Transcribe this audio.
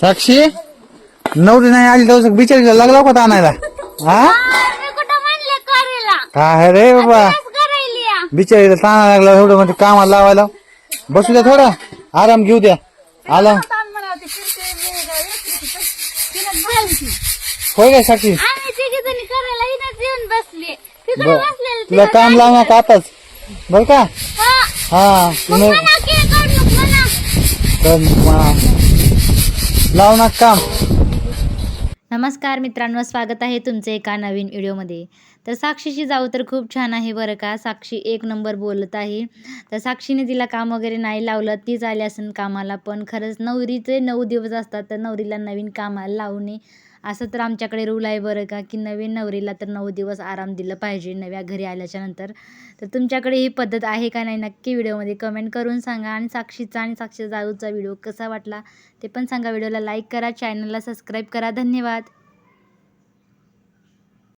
साक्षी? नवरी नाही आली तर बिचारीला लागला का आणायला. हा? काय रे बाबा. बिचारीला ताणा लागला एवढं म्हणजे कामाला लावायला. बसू द्या थोडा. आराम घेऊ द्या. आला. होय काय साक्षी? तुला काम लावणार का आताच. बर का? हा. हा तुम्ही लाव ना काम. नमस्कार मित्रांनो स्वागत आहे तुमचे एका नवीन व्हिडिओमध्ये. तर साक्षीची जाऊ तर खूप छान आहे बरं का. साक्षी एक नंबर बोलत आहे. तर साक्षीने तिला काम वगैरे नाही लावलं तीच आली असेल कामाला. पण खरंच नवरीचे नऊ दिवस असतात तर नवरीला नवीन कामाला लावणे असं तर आमच्याकडे रूल आहे बरं का की नवीन नवरीला तर नऊ दिवस आराम दिलं पाहिजे नव्या घरी आल्याच्यानंतर. तर तुमच्याकडे ही पद्धत आहे का नाही नक्की व्हिडिओमध्ये कमेंट करून सांगा. आणि साक्षीचा आणि साक्षी जाऊचा व्हिडिओ कसा वाटला ते पण सांगा. व्हिडिओला लाईक करा चॅनलला सबस्क्राईब करा. धन्यवाद.